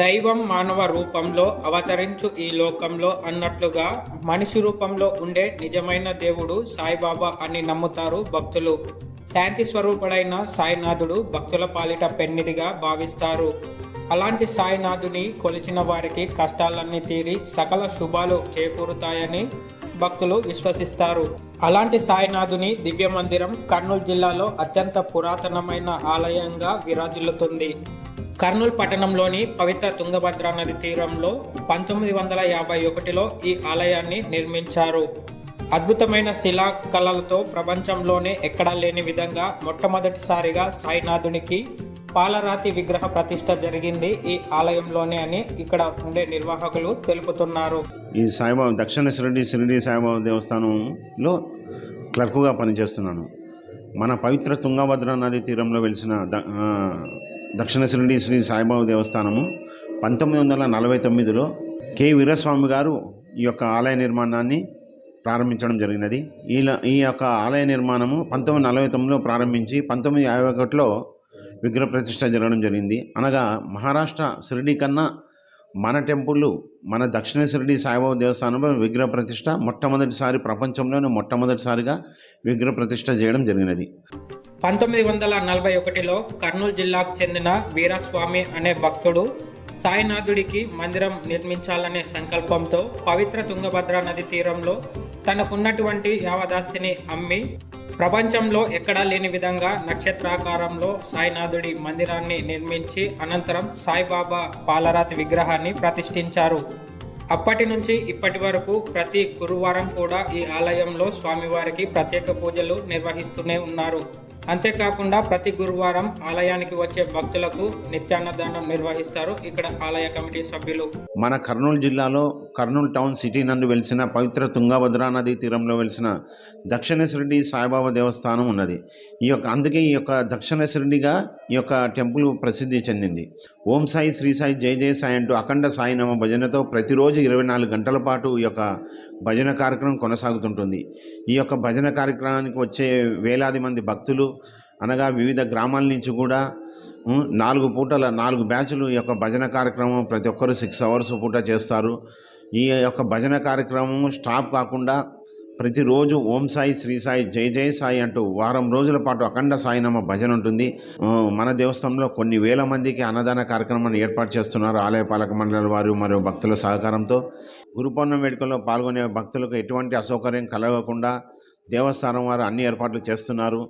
దైవం మానవ రూపంలో అవతరించు ఈ లోకంలో అన్నట్లుగా మనిషి రూపంలో ఉండే నిజమైన దేవుడు సాయిబాబా అని నమ్ముతారు భక్తులు. శాంతి స్వరూపుడైన సాయినాథుడు భక్తుల పాలిట పెన్నిదిగా భావిస్తారు. అలాంటి సాయినాథుని కొలిచిన వారికి కష్టాలన్నీ తీరి సకల శుభాలు చేకూరుతాయని భక్తులు విశ్వసిస్తారు. అలాంటి సాయినాథుని దివ్య మందిరం కర్నూలు జిల్లాలో అత్యంత పురాతనమైన ఆలయంగా విరాజిల్లుతుంది. కర్నూలు పట్టణంలోని పవిత్ర తుంగభద్ర నది తీరంలో పంతొమ్మిది వందల యాభై ఒకటిలో ఈ ఆలయాన్ని నిర్మించారు. అద్భుతమైన శిలాకళలతో ప్రపంచంలోనే ఎక్కడా లేని విధంగా మొట్టమొదటిసారిగా సాయినాథునికి పాలరాతి విగ్రహ ప్రతిష్ట జరిగింది ఈ ఆలయంలోనే అని ఇక్కడ ఉండే నిర్వాహకులు తెలుపుతున్నారు. ఈ సాయిబాబా దక్షిణ శిరిడి శిరిడి సాయిబాబా దేవస్థానంలో క్లర్కుగా పనిచేస్తున్నాను. మన పవిత్ర తుంగభద్ర నది తీరంలో వెలిసిన దక్షిణ షిరిడి శ్రీ సాయిబాబా దేవస్థానము పంతొమ్మిది వందల నలభై తొమ్మిదిలో కె. వీరస్వామి గారు ఈ యొక్క ఆలయ నిర్మాణాన్ని ప్రారంభించడం జరిగినది. ఈల ఈ యొక్క ఆలయ నిర్మాణము పంతొమ్మిది నలభై తొమ్మిదిలో ప్రారంభించి పంతొమ్మిది యాభై ఒకటిలో విగ్రహ ప్రతిష్ట జరగడం జరిగింది. అనగా మహారాష్ట్ర షిరిడి కన్నా మన టెంపుల్ మన దక్షిణ షిరిడి సాయిబాబా దేవస్థానంలో విగ్రహ ప్రతిష్ట మొట్టమొదటిసారి ప్రపంచంలోనే మొట్టమొదటిసారిగా విగ్రహ ప్రతిష్ట చేయడం జరిగినది. పంతొమ్మిది వందల నలభై ఒకటిలో కర్నూలు జిల్లాకు చెందిన వీరస్వామి అనే భక్తుడు సాయినాథుడికి మందిరం నిర్మించాలనే సంకల్పంతో పవిత్ర తుంగభద్ర నది తీరంలో తనకున్నటువంటి యావదాస్తిని అమ్మి ప్రపంచంలో ఎక్కడా లేని విధంగా నక్షత్రాకారంలో సాయినాథుడి మందిరాన్ని నిర్మించి అనంతరం సాయిబాబా పాలరాతి విగ్రహాన్ని ప్రతిష్ఠించారు. అప్పటి నుంచి ఇప్పటి వరకు ప్రతి గురువారం కూడా ఈ ఆలయంలో స్వామివారికి ప్రత్యేక పూజలు నిర్వహిస్తూనే ఉన్నారు. అంతేకాకుండా ప్రతి గురువారం ఆలయానికి వచ్చే భక్తులకు నిత్యాన్నదానం నిర్వహిస్తారు ఇక్కడ ఆలయ కమిటీ సభ్యులు. మన కర్నూలు జిల్లాలో కర్నూలు టౌన్ సిటీ నందు వెలిసిన పవిత్ర తుంగభద్రా నది తీరంలో వెలిసిన దక్షిణ సాయిబాబా దేవస్థానం ఉన్నది. ఈ యొక్క అందుకే ఈ యొక్క దక్షిణ ఈ యొక్క టెంపుల్ ప్రసిద్ధి చెందింది. ఓం సాయి శ్రీ సాయి జై జయ సాయి అంటూ అఖండ సాయినామ భజనతో ప్రతిరోజు ఇరవై నాలుగు గంటల పాటు ఈ యొక్క భజన కార్యక్రమం కొనసాగుతుంటుంది. ఈ యొక్క భజన కార్యక్రమానికి వచ్చే వేలాది మంది భక్తులు అనగా వివిధ గ్రామాల నుంచి కూడా నాలుగు పూటల నాలుగు బ్యాచ్లు ఈ యొక్క భజన కార్యక్రమం ప్రతి ఒక్కరు సిక్స్ అవర్స్ పూట చేస్తారు. ఈ యొక్క భజన కార్యక్రమం స్టాప్ కాకుండా ప్రతిరోజు ఓం సాయి శ్రీ సాయి జై జై సాయి అంటూ వారం రోజుల పాటు అఖండ సాయినామ భజన ఉంటుంది. మన దేవస్థానంలో కొన్ని వేల మందికి అన్నదాన కార్యక్రమాన్ని ఏర్పాటు చేస్తున్నారు ఆలయ పాలక మండలి వారు మరియు భక్తుల సహకారంతో. గురు పౌర్ణమి వేడుకల్లో పాల్గొనే భక్తులకు ఎటువంటి అసౌకర్యం కలగకుండా దేవస్థానం వారు అన్ని ఏర్పాట్లు చేస్తున్నారు.